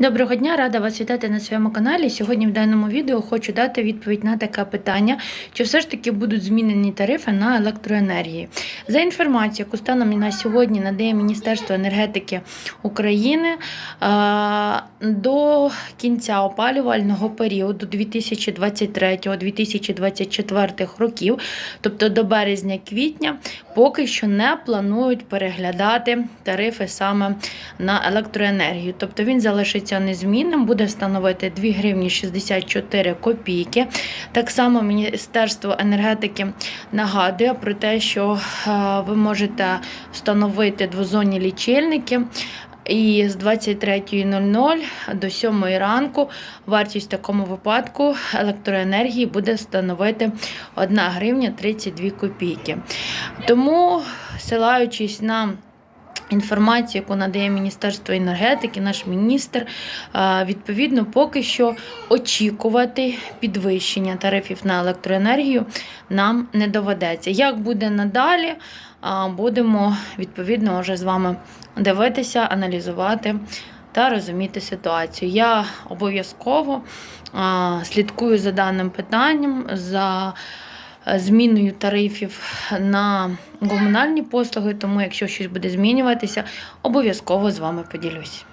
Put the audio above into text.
Доброго дня, рада вас вітати на своєму каналі. Сьогодні в даному відео хочу дати відповідь на таке питання, чи все ж таки будуть змінені тарифи на електроенергії. За інформацією, яку станом на сьогодні надає Міністерство енергетики України е, до кінця опалювального періоду 2023-2024 років, тобто до березня-квітня, поки що не планують переглядати тарифи саме на електроенергію. Тобто він залишиться незмінним, буде становити 2 гривні 64 копійки. Так само Міністерство енергетики нагадує про те, що е, ви можете встановити двозонні лічильники. І з 23.00 до 7 ранку вартість в такому випадку електроенергії буде становити 1 гривня 32 копійки. Тому, силаючись на інформацію, яку надає Міністерство енергетики, наш міністр, відповідно, поки що очікувати підвищення тарифів на електроенергію нам не доведеться. Як буде надалі, будемо відповідно вже з вами дивитися, аналізувати. Та розуміти ситуацію. Я обов'язково слідкую за даним питанням, за зміною тарифів на комунальні послуги, тому якщо щось буде змінюватися, обов'язково з вами поділюсь.